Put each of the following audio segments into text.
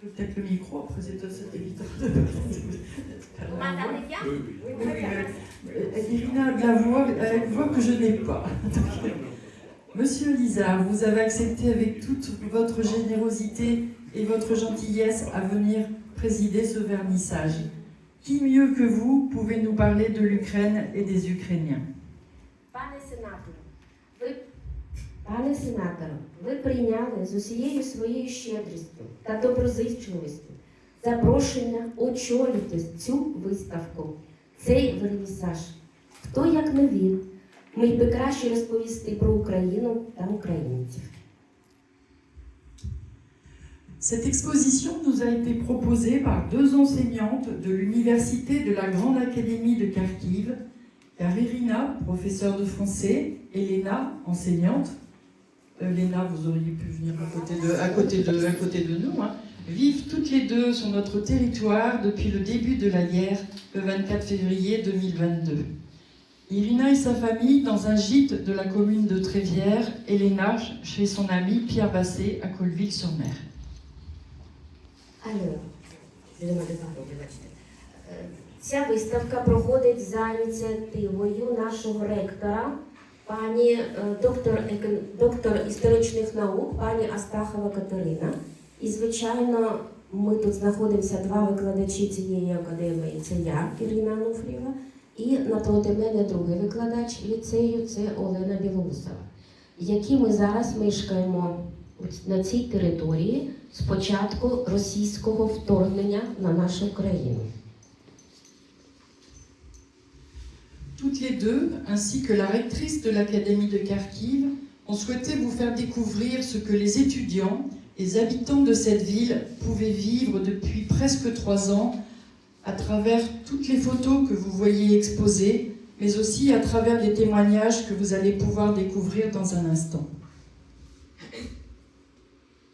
Peut-être le micro, après c'est évitant de euh, Elina la voix, euh, elle voit que je n'ai pas. Monsieur Lizard, vous avez accepté avec toute votre générosité et votre gentillesse à venir présider ce vernissage. Qui mieux que vous pouvez nous parler de l'Ukraine et des Ukrainiens? Пане сенаторе, ви прийняли з усією своєю щедрістю та доброзичливістю запрошення очолити цю виставку, цей вернісаж. Хто як не він, міг би краще розповісти про Україну та українців. Cette exposition nous a été proposée par deux enseignantes de l'Université de la Grande Académie de Kharkiv, Irina, professeure de français, et Léna, enseignante, Léna, vous auriez pu venir à côté de, à côté de, à côté de nous, hein, vivent toutes les deux sur notre territoire depuis le début de la guerre, le 24 février 2022. Irina et sa famille dans un gîte de la commune de Trévière, et Léna chez son ami Pierre Basset à Colville-sur-Mer. Алло, Людмила Степанівна, вибачте. Е, Ця виставка проходить за ініціативою нашого ректора, Пані е, доктор, доктор історичних наук, пані Астахова Катерина. І, звичайно, ми тут знаходимося два викладачі цієї академії. Це я, Ірина Ануфрієва, і напроти мене другий викладач ліцею це Олена Білоусова, які ми зараз мешкаємо на цій території з початку російського вторгнення на нашу країну. Toutes les deux, ainsi que la rectrice de l'Académie de Kharkiv, ont souhaité vous faire découvrir ce que les étudiants, les habitants de cette ville pouvaient vivre depuis presque trois ans à travers toutes les photos que vous voyez exposées, mais aussi à travers des témoignages que vous allez pouvoir découvrir dans un instant.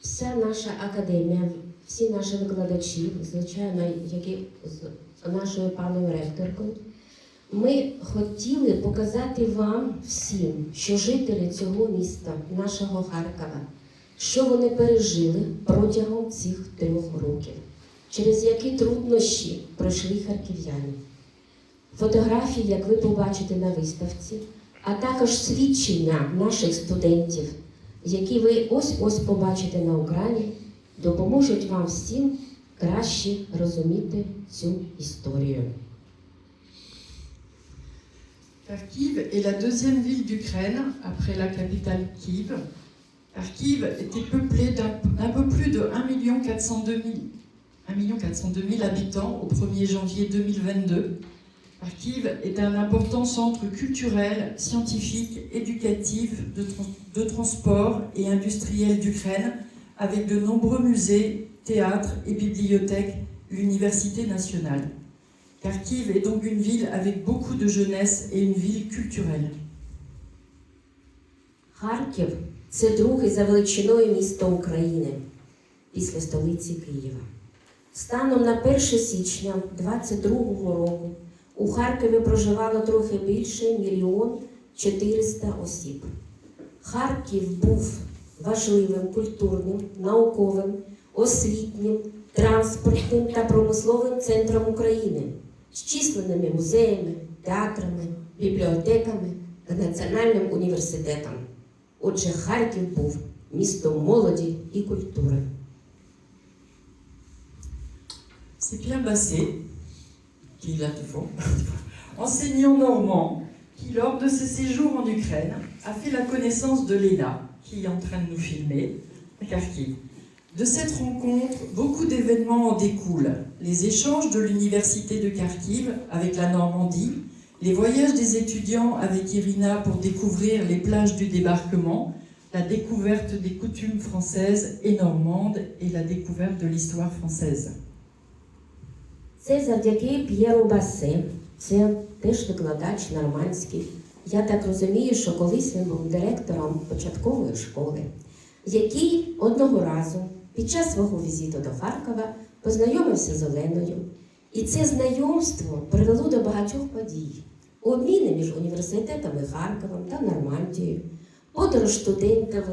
Вся наша академія, всі наші викладачі, звичайно, які з нашою паною ректоркою, Ми хотіли показати вам всім, що жителі цього міста, нашого Харкова, що вони пережили протягом цих трьох років, через які труднощі пройшли харків'яни. Фотографії, як ви побачите на виставці, а також свідчення наших студентів, які ви ось-ось побачите на екрані, допоможуть вам всім краще розуміти цю історію. Kharkiv est la deuxième ville d'Ukraine après la capitale Kiev. Kharkiv était peuplée d'un peu plus de 1 402 000, 1 402 000 habitants au 1er janvier 2022. Kharkiv est un important centre culturel, scientifique, éducatif, de, de transport et industriel d'Ukraine, avec de nombreux musées, théâtres et bibliothèques, l'université nationale. Kharkiv est donc une ville avec beaucoup de jeunesse et une ville culturelle. Харків це друге за величиною місто України після столиці Києва. Станом на 1 січня 2022 року у Харкові проживало трохи більше мільйон 400 осіб. Харків був важливим культурним, науковим, освітнім, транспортним та промисловим центром України з численними музеями, театрами, бібліотеками та національним університетом. Отже, Харків був містом молоді і культури. C'est Pierre Basset, qui est là devant, enseignant normand, qui lors de ses séjours en Ukraine a fait la connaissance de Léna, qui est en train de nous filmer, à Kharkiv. De cette rencontre, beaucoup d'événements en découlent. Les échanges de l'université de Kharkiv avec la Normandie, les voyages des étudiants avec Irina pour découvrir les plages du débarquement, la découverte des coutumes françaises et normandes et la découverte de l'histoire française. Це завдяки П'єру Басе, це теж викладач нормандський. Я так розумію, що колись він був директором початкової школи, який одного разу під час свого візиту до Харкова познайомився з Оленою. І це знайомство привело до багатьох подій. Обміни між університетами Харковом та Нормандією, подорож студентів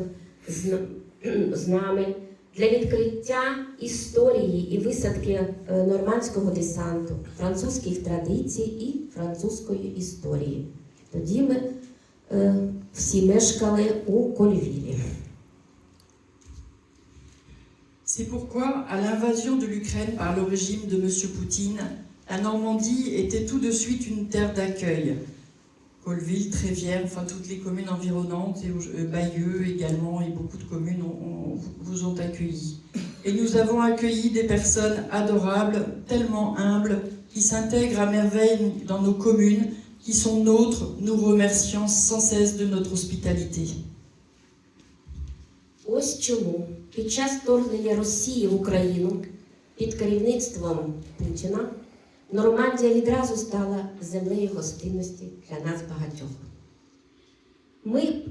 з, з нами для відкриття історії і висадки е, нормандського десанту, французьких традицій і французької історії. Тоді ми е, всі мешкали у Кольвілі. C'est pourquoi, à l'invasion de l'Ukraine par le régime de M. Poutine, la Normandie était tout de suite une terre d'accueil. Colville, Trévière, enfin toutes les communes environnantes, et euh, Bayeux également, et beaucoup de communes vous ont accueillis. Et nous avons accueilli des personnes adorables, tellement humbles, qui s'intègrent à merveille dans nos communes, qui sont nôtres, nous remerciant sans cesse de notre hospitalité. Ось чому під час вторгнення Росії в Україну під керівництвом Путіна Нормандія відразу стала землею гостинності для нас багатьох. Ми,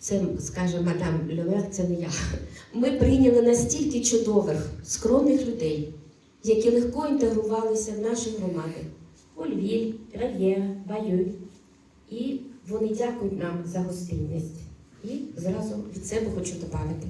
це скаже мадам Льовер, це не я. Ми прийняли настільки чудових, скромних людей, які легко інтегрувалися в наші громади. Ольвіль, Рав'єр, Баю. І вони дякують нам за гостинність. І зразу від себе хочу додати.